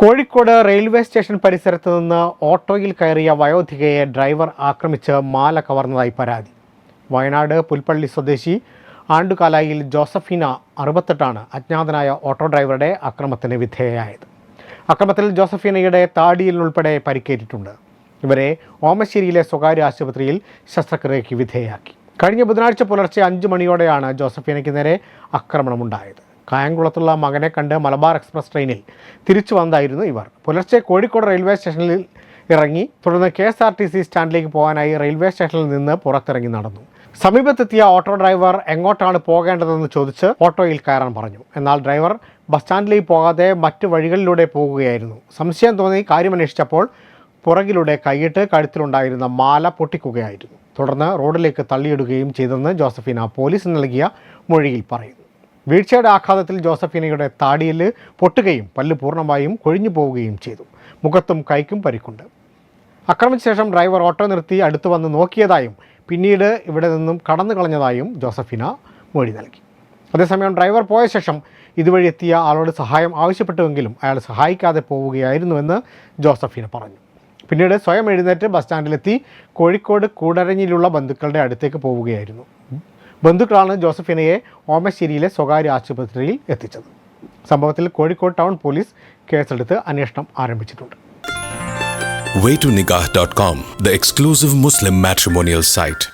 Kozhikode railway station പരിസരത്ത് നിന്ന് ഓട്ടോയിൽ കയറിയ വയോധികയെ ഡ്രൈവർ ആക്രമിച്ച് മാല കവർന്നതായി പരാതി. വയനാട് പുൽപ്പള്ളി സ്വദേശി ആണ്ടുകാലായിൽ ജോസഫീന അറുപത്തെട്ടാണ് അജ്ഞാതനായ ഓട്ടോ ഡ്രൈവറുടെ അക്രമത്തിന് വിധേയയായത്. അക്രമത്തിൽ ജോസഫീനയുടെ താടിയിൽ ഉൾപ്പെടെ പരിക്കേറ്റിട്ടുണ്ട്. ഇവരെ ഓമശ്ശേരിയിലെ സ്വകാര്യ ആശുപത്രിയിൽ ശസ്ത്രക്രിയയ്ക്ക് വിധേയയാക്കി. കഴിഞ്ഞ ബുധനാഴ്ച പുലർച്ചെ അഞ്ച് മണിയോടെയാണ് ജോസഫീനയ്ക്ക് നേരെ ആക്രമണമുണ്ടായത്. കായംകുളത്തുള്ള മകനെ കണ്ട് മലബാർ എക്സ്പ്രസ് ട്രെയിനിൽ തിരിച്ചു വന്നതായിരുന്നു ഇവർ. പുലർച്ചെ കോഴിക്കോട് റെയിൽവേ സ്റ്റേഷനിൽ ഇറങ്ങി തുടർന്ന് K S R T C സ്റ്റാൻഡിലേക്ക് പോകാനായി റെയിൽവേ സ്റ്റേഷനിൽ നിന്ന് പുറത്തിറങ്ങി നടന്നു. സമീപത്തെത്തിയ ഓട്ടോ ഡ്രൈവർ എങ്ങോട്ടാണ് പോകേണ്ടതെന്ന് ചോദിച്ച് ഓട്ടോയിൽ കയറാൻ പറഞ്ഞു. എന്നാൽ ഡ്രൈവർ ബസ് സ്റ്റാൻഡിലേക്ക് പോകാതെ മറ്റു വഴികളിലൂടെ പോകുകയായിരുന്നു. സംശയം തോന്നി കാര്യമന്വേഷിച്ചപ്പോൾ പുറകിലൂടെ കൈയിട്ട് കഴുത്തിലുണ്ടായിരുന്ന മാല പൊട്ടിക്കുകയായിരുന്നു. തുടർന്ന് റോഡിലേക്ക് തള്ളിയിടുകയും ചെയ്തെന്ന് ജോസഫീന പോലീസിന് നൽകിയ മൊഴിയിൽ പറയുന്നു. വീഴ്ചയുടെ ആഘാതത്തിൽ ജോസഫീനയുടെ താടിയിൽ പൊട്ടുകയും പല്ല് പൂർണമായും കൊഴിഞ്ഞു പോവുകയും ചെയ്തു. മുഖത്തും കൈക്കും പരിക്കുണ്ട്. അക്രമിച്ച ശേഷം ഡ്രൈവർ ഓട്ടോ നിർത്തി അടുത്തു വന്ന് നോക്കിയതായും പിന്നീട് ഇവിടെ നിന്നും കടന്നു കളഞ്ഞതായും ജോസഫിന മൊഴി നൽകി. അതേസമയം ഡ്രൈവർ പോയ ശേഷം ഇതുവഴി എത്തിയ ആളോട് സഹായം ആവശ്യപ്പെട്ടുവെങ്കിലും അയാൾ സഹായിക്കാതെ പോവുകയായിരുന്നുവെന്ന് ജോസഫിന പറഞ്ഞു. പിന്നീട് സ്വയം എഴുന്നേറ്റ് ബസ് സ്റ്റാൻഡിലെത്തി കോഴിക്കോട് കൂടരഞ്ഞിലുള്ള ബന്ധുക്കളുടെ അടുത്തേക്ക് പോവുകയായിരുന്നു. ബന്ധുക്കളാണ് ജോസഫിനയെ ഓമശ്ശേരിയിലെ സ്വകാര്യ ആശുപത്രിയിൽ എത്തിച്ചത് സംഭവത്തിൽ കോഴിക്കോട് ടൗൺ പോലീസ് കേസെടുത്ത് അന്വേഷണം ആരംഭിച്ചിട്ടുണ്ട് waytonikah.com, the exclusive Muslim matrimonial site.